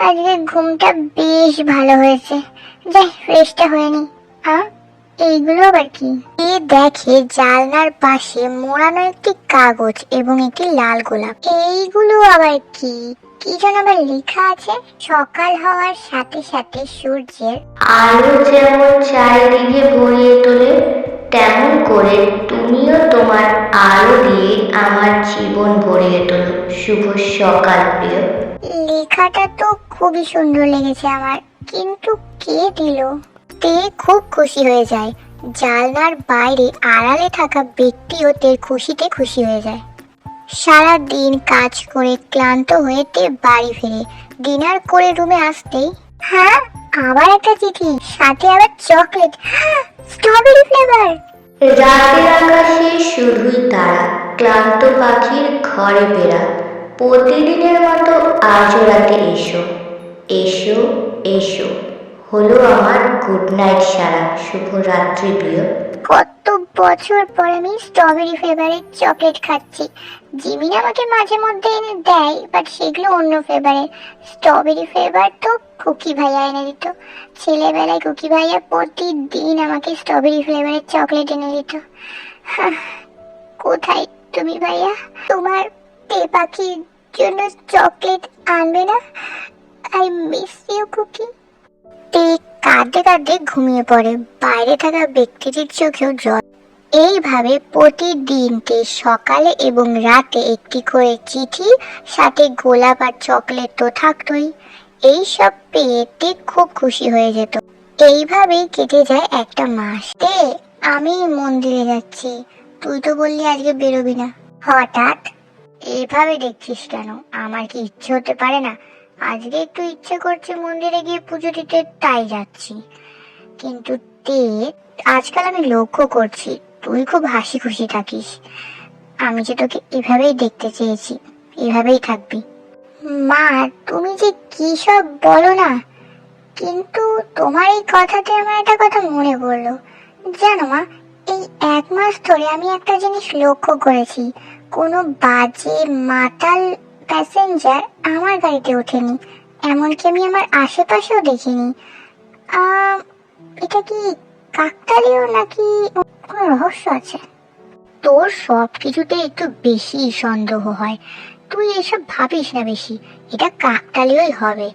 আজকে ঘুমটা বেশ ভালো হয়েছে। যাই ফ্রেশটা হয়ে নি হ্যাঁ এইগুলো আবার কি? এ দেখে জানলার পাশে মোড়ানো একটি কাগজ এবং একটি লাল গোলাপ। এইগুলো আবার কি? কি যেন আবার লেখা আছে? সকাল হওয়ার সাথে সাথে সূর্যের আলো যেমন চারিদিকে ভরিয়ে তোলে, তেমন করে তুমিও তোমার আলো দিয়ে আমার জীবন ভরিয়ে তোলো। শুভ সকাল, প্রিয়। লেখাটা তো খুবই সুন্দর লেগেছে আমার। কিন্তু কে দিল? তে খুব খুশি হয়ে যায়। জানলার বাইরে আড়ালে থাকা ব্যক্তিও তের খুশিতে খুশি হয়ে যায়। সারা দিন কাজ করে ক্লান্ত হয়ে তে বাড়ি ফিরে। ডিনার করে রুমে আসতেই হ্যাঁ আবার একটা চিঠি, সাথে আবার চকলেট স্ট্রবেরি ফ্লেভার। রাতের আকাশে শুধুই তারা, ক্লান্ত পাখির ঘরে ফেরা প্রতিদিনের মতো আজও রাতে এসো। এসো এসো। হলো আমার গুড নাইট সারা। শুভ রাত্রি প্রিয়। কত বছর পর আমি স্ট্রবেরি ফ্লেভারের চকলেট খাচ্ছি। জিমিন আমাকে মাঝে মধ্যে এনে দেয় বাট সেগুলো অন্য ফ্লেভারের স্ট্রবেরি ফ্লেভার তো কুকি ভাইয়া এনে দিত। ছেলেবেলায় কুকি ভাইয়া প্রতিদিন আমাকে স্ট্রবেরি ফ্লেভারের চকলেট এনে দিত। কোথায় তুমি ভাইয়া? তোমার পাখির জন্য চকলেট আনবে না? আই মিস ইউ কুকি তে কাঁদতে কাঁদতে ঘুমিয়ে পড়ে। বাইরে থাকা ব্যক্তিটির চোখেও জল। এইভাবে প্রতিদিন সকালে এবং রাতে একটি করে চিঠি, সাথে গোলাপ আর চকলেট তো থাকতোই। এই সব পেয়ে তে খুব খুশি হয়ে যেত। এইভাবেই কেটে যায় একটা মাস। তে আমি মন্দিরে যাচ্ছি। তুই তো বললি আজকে বেরোবি না। হঠাৎ, এইভাবে দেখছিস কেন? আমার কি ইচ্ছে হতে পারে না? আজকে একটু ইচ্ছে করছে মন্দিরে গিয়ে পুজো দিতে, তাই যাচ্ছি। কিন্তু তে, আজকাল আমি লক্ষ্য করছি, তুই খুব হাসি খুশি থাকিস। আমি যে তোকে এভাবেই দেখতে চেয়েছি, এভাবেই থাকবি। মা, তুমি যে কি সব বলো না, কিন্তু তোমার এই কথাতে আমার একটা কথা মনে পড়ল। জানো মা, এই এক মাস ধরে আমি একটা জিনিস লক্ষ্য করেছি, কোনো বাজে মাতাল প্যাসেঞ্জার আমার গাড়িতে ওঠেনি, এমনকি আমি আমার আশেপাশেও দেখিনি। এটা কি কাকতালীয় নাকি কোনো রহস্য আছে? তোর সব কিছুতে একটু বেশি সন্দেহ হয়। তুই এসব ভাবিস না বেশি, এটা কাকতালীয়ই হবে।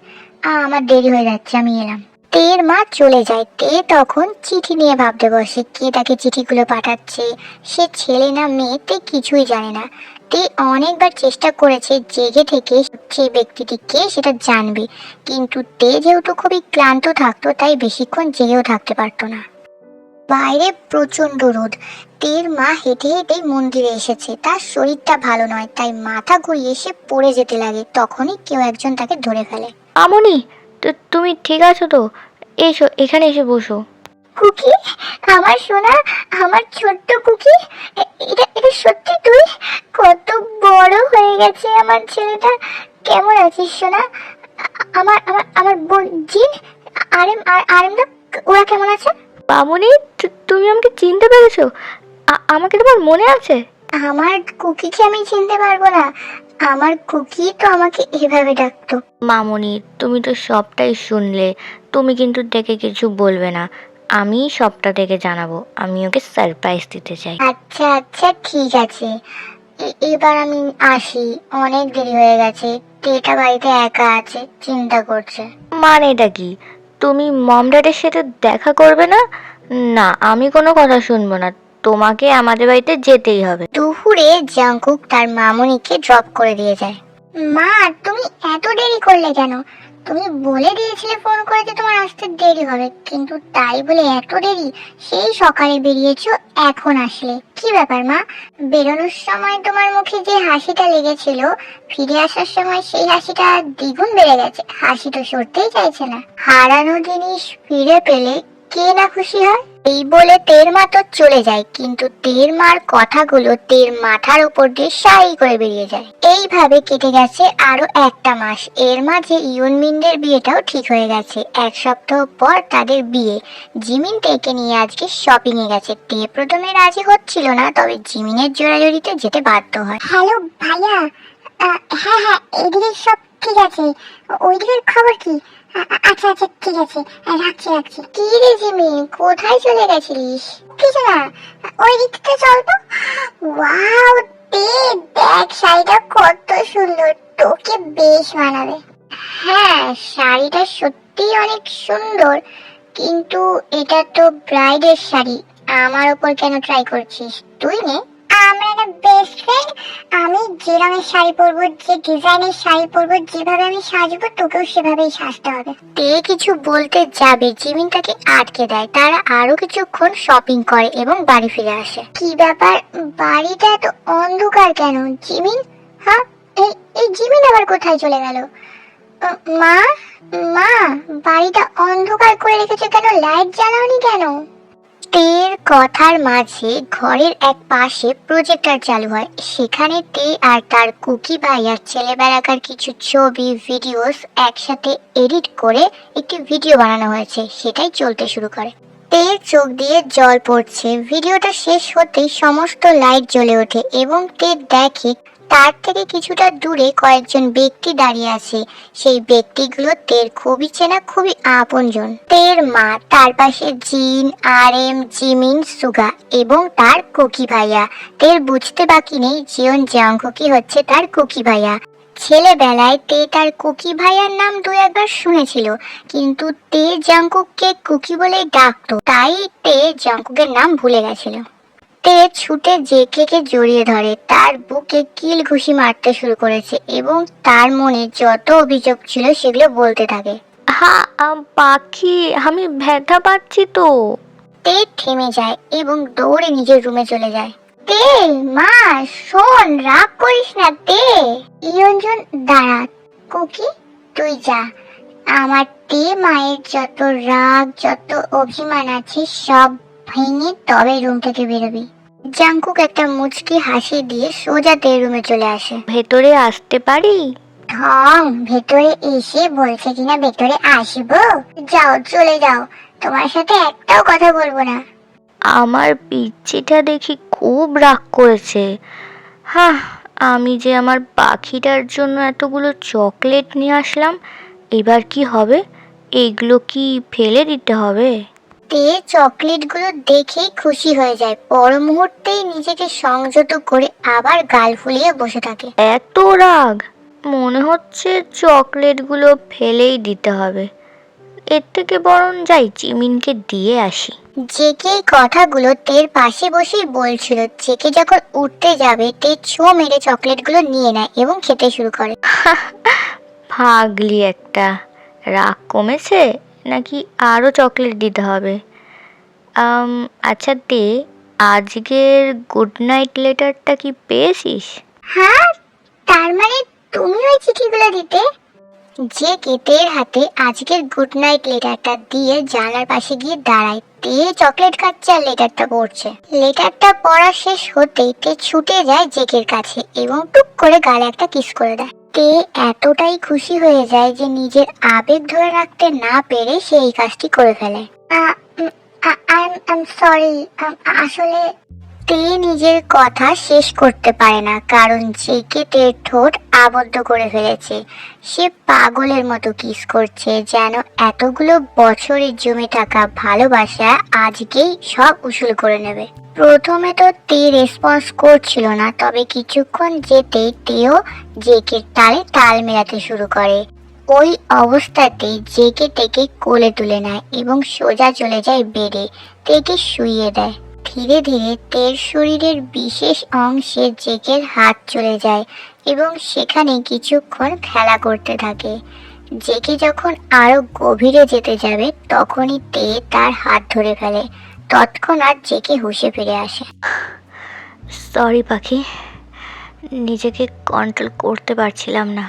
আমার দেরি হয়ে যাচ্ছে, আমি এলাম। তের মা চলে যায়। তে তখন চিঠি নিয়ে ভাবতে বসে, কে তাকে চিঠিগুলো পাঠাচ্ছে? সে ছেলে না মেয়ে, তে কিছুই জানে না। তে অনেকবার চেষ্টা করেছে জেগে থেকে সেই ব্যক্তিটি কে সেটা জানবে। কিন্তু তে যেহেতু খুবই ক্লান্ত থাকতো, তাই বেশিক্ষণ জেগেও থাকতে পারতো না। বাইরে প্রচণ্ড রোদ। তের মা হেঁটে হেঁটে মন্দিরে এসেছে। তার শরীরটা ভালো নয়, তাই মাথা ঘুরিয়ে সে পড়ে যেতে লাগে। তখনই কেউ একজন তাকে ধরে ফেলে। আমনি তুমি ঠিক আছো তো? এসো, এখানে এসে বসো। কুকি? আমার সোনা আমার ছোট্ট কুকি? এটা এটা সত্যি তুই? কত বড় হয়ে গেছে আমার ছেলেটা। কেমন আছিস সোনা? আমার আমার আমার বোন জিন আরেম আর আরেমদা ওরা কেমন আছে? মামনি তু- তুমি আমাকে চিনতে পেরেছ? আমাকে তোমার মনে আছে? আমার কুকিকে আমি চিনতে পারব না। আমার কুকি তো আমাকে এভাবে ডাকতো। মামনি তুমি তো সবটাই শুনলে। তুমি কিন্তু ডেকে কিছু বলবে না। আমি সবটা থেকে জানাব। আমি ওকে সারপ্রাইজ দিতে চাই। আচ্ছা আচ্ছা ঠিক আছে। এবার আমি আসি। অনেক দেরি হয়ে গেছে। টেটা বাড়িতে একা আছে চিন্তা করছে। মানে এটা কি? তুমি মম ড্যাডের সাথে দেখা করবে না? না আমি কোনো কথা শুনব না। তোমাকে আমাদের বাড়িতে যেতেই হবে। দুপুরে জাঙ্কুক তার মামুনিকে ড্রপ করে দিয়ে যায়। মা তুমি এত দেরি করলে কেন? তুমি বলে দিয়েছিলে ফোন করে যে তোমার আসতে দেরি হবে, কিন্তু তাই বলে এত দেরি? সেই সকালে বেরিয়েছো, এখন আসলে। কি ব্যাপার মা? বেরোনোর সময় তোমার মুখে যে হাসিটা লেগেছিল, ফিরে আসার সময় সেই হাসিটা দ্বিগুণ বেড়ে গেছে। হাসি তো সরতেই চাইছে না। হারানো জিনিস ফিরে পেলে কে না খুশি হয়? এই বলে তের মা তো চলে যায়, কিন্তু তের মার কথাগুলো তের মাথার উপর দিয়ে সাই করে বেরিয়ে যায়। এইভাবে কেটে গেছে আরও একটা মাস। এর মাঝে ইউনমিনদের বিয়েটাও ঠিক হয়ে গেছে। এক সপ্তাহ পর তাদের বিয়ে। জিমিন তেকে নিয়ে আজকে শপিং এ গেছে। তে প্রথমে রাজি হচ্ছিল না, তবে জিমিনের জোড়াজড়িতে যেতে বাধ্য হয়। হ্যালো, ভাইয়া। হ্যাঁ হ্যাঁ এদিকে সব ঠিক আছে, ওইদিকের খবর কি? আচ্ছা আচ্ছা ঠিক আছে রাখছি রাখছি। কি রে জিমি, কোথায় চলে গেছিলিস? কিছু না, ওই দিকটা চল তো। ওয়াও তে দেখ, শাড়িটা কত সুন্দর, তোকে বেশ মানাবে। হ্যাঁ শাড়িটা সত্যিই অনেক সুন্দর, কিন্তু এটা তো ব্রাইডের শাড়ি, আমার উপর কেন ট্রাই করছিস? তুই না। বেস্ট ফ্রেন্ড আমি যে রঙের শাড়ি পরবো, যে ডিজাইনের শাড়ি পরবো, যেভাবে আমি সাজবো, তোকেও সেভাবেই সাজতে হবে। তে কিছু বলতে যাবে জিমিন তাকে আটকে দেয়। তারা আরও কিছুক্ষণ শপিং করে এবং বাড়ি ফিরে আসে। কি ব্যাপার? বাড়িটা এত অন্ধকার কেন? জিমিন? হ্যাঁ এই এই জিমিন আবার কোথায় চলে গেল? মা? মা, বাড়িটা অন্ধকার করে রেখেছে কেন? লাইট জ্বালাওনি কেন? তের কথার মাঝে ঘরের এক পাশে প্রজেক্টর চালু হয়। সেখানে তে আর তার কুকি ভাইয়ার ছেলেবেলাকার কিছু ছবি ভিডিওস একসাথে এডিট করে একটি ভিডিও বানানো হয়েছে। সেটাই চলতে শুরু করে। তের চোখ দিয়ে জল পড়ছে। ভিডিওটা শেষ হতেই সমস্ত লাইট জ্বলে ওঠে এবং তে দেখে তার থেকে কিছুটা দূরে কয়েকজন ব্যক্তি দাঁড়িয়ে আছে। সেই ব্যক্তিগুলো তের খুবই চেনা, খুবই আপনজন। তের মা, তার পাশে জিন আর এম জিমিন, সুগা এবং তার কুকি ভাইয়া। তের বুঝতে বাকি নেই জিয়ন জাংকুকি হচ্ছে তার কুকি ভাইয়া। ছেলেবেলায় তে তার কুকি ভাইয়ার নাম দু একবার শুনেছিল, কিন্তু তে জাংকুককে কুকি বলেই ডাকতো, তাই তে জাংকুকের নাম ভুলে গেছিল। তে ছুটে জেকেকে জড়িয়ে ধরে। তার বুকে কিল ঘুষি মারতে শুরু করেছে এবং তার মনে যত অভিযোগ ছিল সেগুলো বলতে থাকে। পাখি আমি ব্যথা পাচ্ছি তো। তে থেমে যায় এবং দৌড়ে নিজের রুমে চলে যায়। তে মা শোন রাগ করিস না তে। ইয়ঞ্জন দাঁড়া কুকি তুই যা। আমার তে মায়ের যত রাগ যত অভিমান আছে সব ভেঙে তবে রুম থেকে বেরোবি। জাংকুক একটা মুচকি হাসি দিয়ে সোজা তে রুমে চলে আসে। ভেতরে আসতে পারি? ঢং ভেতরে এসে বলছে কিনা ভেতরে আসব? যাও চলে যাও। তোমার সাথে একটাও কথা বলব না। আমার পিচ্ছিটা দেখি খুব রাগ করেছে। হ্যাঁ আমি যে আমার পাখিটার জন্য এতগুলো চকলেট নিয়ে আসলাম এবার কি হবে? এগুলো কি ফেলে দিতে হবে? তে চকলেটগুলো দেখেই খুশি হয়ে যায়। পর মুহূর্তেই নিজেকে সংযত করে আবার গাল ফুলিয়ে বসে থাকে। এত রাগ! মনে হচ্ছে চকলেটগুলো ফেলেই দিতে হবে। এর থেকে বরং যাই চিমিনকে দিয়ে আসি। জেকে এই কথাগুলো তের পাশে বসেই বলছিল জেকে যখন উঠতে যাবে তে ছো মেরে চকলেটগুলো নিয়ে নেয় এবং খেতে শুরু করে। ফাগলি একটা। রাগ কমেছে? নাকি আরও চকলেট দিতে হবে? আচ্ছা দে, আজকের গুড নাইট লেটারটা কি পেয়েছিস? হ্যাঁ তার মানে তুমি ওই চিঠিগুলো দিতে? যে কেতের হাতে আজকের গুড নাইট লেটারটা দিয়ে জানলার পাশে গিয়ে দাঁড়ায় তে চকলেট খাচ্ছে আর লেটারটা পড়ছে। লেটারটা পড়া শেষ হতেই তে ছুটে যায় জেকের কাছে এবং টুক করে গালে একটা কিস করে দেয়। তে এতটাই খুশি হয়ে যায় যে নিজের আবেগ ধরে রাখতে না পেরে সেই কাজটি করে ফেলে। সরি আসলে তে নিজের কথা শেষ করতে পারে না, কারণ জেকে তের ঠোঁট আবদ্ধ করে ফেলেছে। সে পাগলের মতো কিস করছে, যেন এতগুলো বছরের জমে থাকা ভালোবাসা আজকেই সব উসুল করে নেবে। প্রথমে তো তে রেসপন্স করছিল না, তবে কিছুক্ষণ যেতেই তেও জেকের তালে তাল মেলাতে শুরু করে। ওই অবস্থাতেই জেকে তেকে কোলে তুলে নেয় এবং সোজা চলে যায় বেডে তেকে শুইয়ে দেয়। ধীরে ধীরে তের শরীরের বিশেষ অংশে জেকের হাত চলে যায় এবং সেখানে কিছুক্ষণ খেলা করতে থাকে। জেকে যখন আরও গভীরে যেতে যাবে, তখনই তে তার হাত ধরে ফেলে। তৎক্ষণাৎ জেকে হুঁশে ফিরে আসে। সরি পাখি। নিজেকে কন্ট্রোল করতে পারছিলাম না।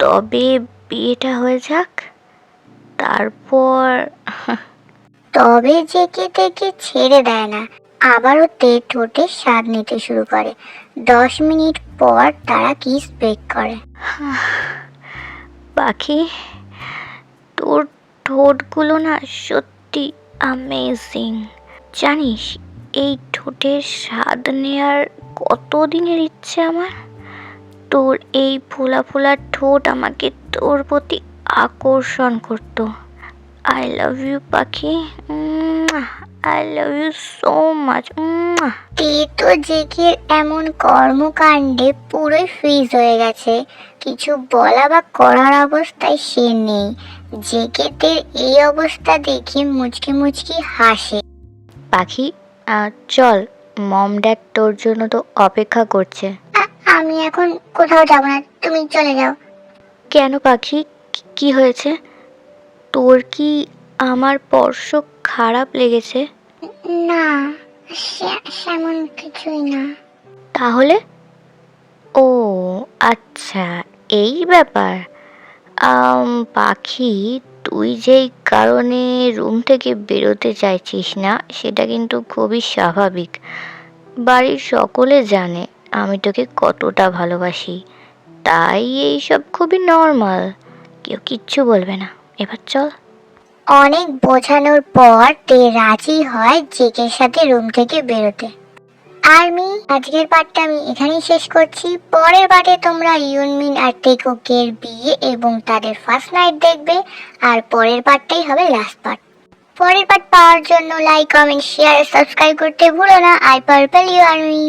তবে বিয়েটা হয়ে যাক, তারপর তবে জেকে থেকে ছেড়ে দেয় না, আবারও তে ঠোঁটে স্বাদ নিতে শুরু করে। দশ মিনিট পর তারা কিস ব্রেক করে। পাখি তোর ঠোঁটগুলো না সত্যি আমেজিং জানিস, এই ঠোঁটের স্বাদ নেওয়ার কত দিনের ইচ্ছে আমার? তোর এই ফোলা ফোলা ঠোঁট আমাকে তোর প্রতি আকর্ষণ করতো। আই লাভ ইউ পাখি I love you so much তে তো জেকের এমন কর্মকাণ্ডে পুরোই ফ্রিজ হয়ে গেছে। কিছু বলা বা করার অবস্থায় সে নেই। জেকেদের এই অবস্থা দেখে মুচকি মুচকি হাসে। পাখি চল মম ড্যাড তোর জন্য তো অপেক্ষা করছে। আমি এখন কোথাও যাব না তুমি চলে যাও। কেন পাখি? কি হয়েছে? তোর কি আমার স্পর্শ খারাপ লেগেছে? না সেমন কিছুই না। তাহলে? ও আচ্ছা এই ব্যাপার। পাখি তুই যেই কারণে রুম থেকে বেরোতে চাইছিস না সেটা কিন্তু খুবই স্বাভাবিক। বাড়ির সকলে জানে আমি তোকে কতটা ভালোবাসি। তাই এইসব খুবই নর্মাল কেউ কিচ্ছু বলবে না। এবার চল। অনেক বোঝানোর পর তে রাজি হয় জেকের সাথে রুম থেকে বেরোতে। আর্মি, আজকের পার্টটা আমি এখানেই শেষ করছি। পরের পার্টে তোমরা ইউনমিন আর টেকোকের বিয়ে এবং তাদের ফার্স্ট নাইট দেখবে। আর পরের পার্টটাই হবে লাস্ট পার্ট পরের পার্ট পাওয়ার জন্য লাইক কমেন্ট শেয়ার সাবস্ক্রাইব করতে ভুলো না। I purple you army